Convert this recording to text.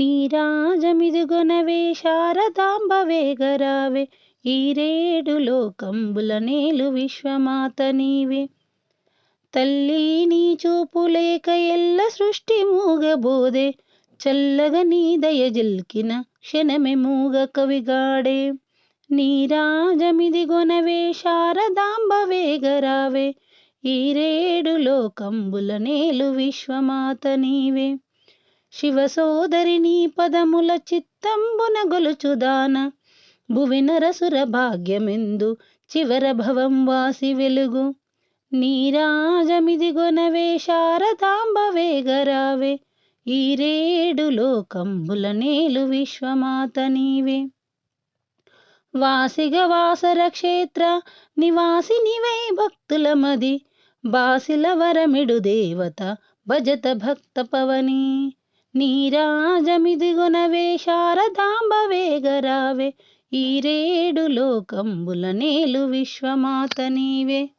నీరాజమిదుగొనవే శారదాంబ వేగరావే ఈరేడు లోకంబుల నేలు విశ్వమాత నీవే. తల్లి నీ చూపు లేక ఎల్ల సృష్టి మూగబోదే చల్లగా నీ దయ జిల్కిన క్షణమే మూగ కవిగాడే. నీరాజమిదిగొనవే శారదాంబ వేగరావే ఈరేడు లోకంబుల నేలు విశ్వమాత నీవే. శివ పదముల చిత్తంబున గొలుచుదాన. భువి నరసుర భాగ్యమెందు చివర భవం వాసి వెలుగు. నీరాజమిదిగొనవే శారదాంబ వేగరావే. ఈరేడు లోకంబుల నేలు విశ్వమాత నీవే. వాసిగ వాసర క్షేత్ర నివాసినివై భక్తుల మది. బాసిల వరమిడు దేవత భజత భక్త పవని. నీరాజమిదిగొన శారదాంబ వేగరావే ఈరేడు లోకంబుల నేలు విశ్వమాత నీవే.